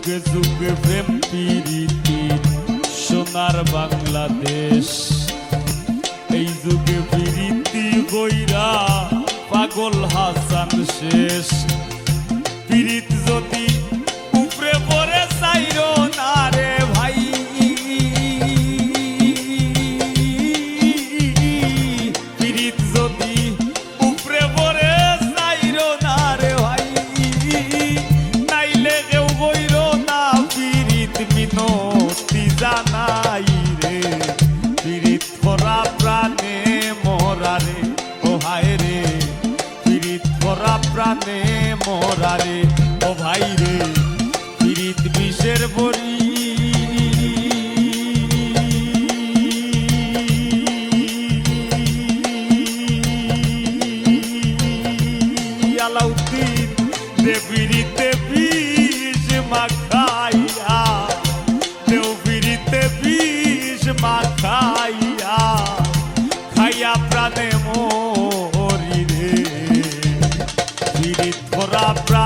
যুগে যুগে প্রেম প্রীতি সোনার বাংলাদেশ। এই যুগে প্রীতি বৈরা পাগল হাসান শেষ। প্রাণে মরা রে ও ভাই রে পীড়িত বিষের বড়ি। আলাউদ্দিন মাখাইয়া দেবীরিতে বিষ মাখ Bra, bra.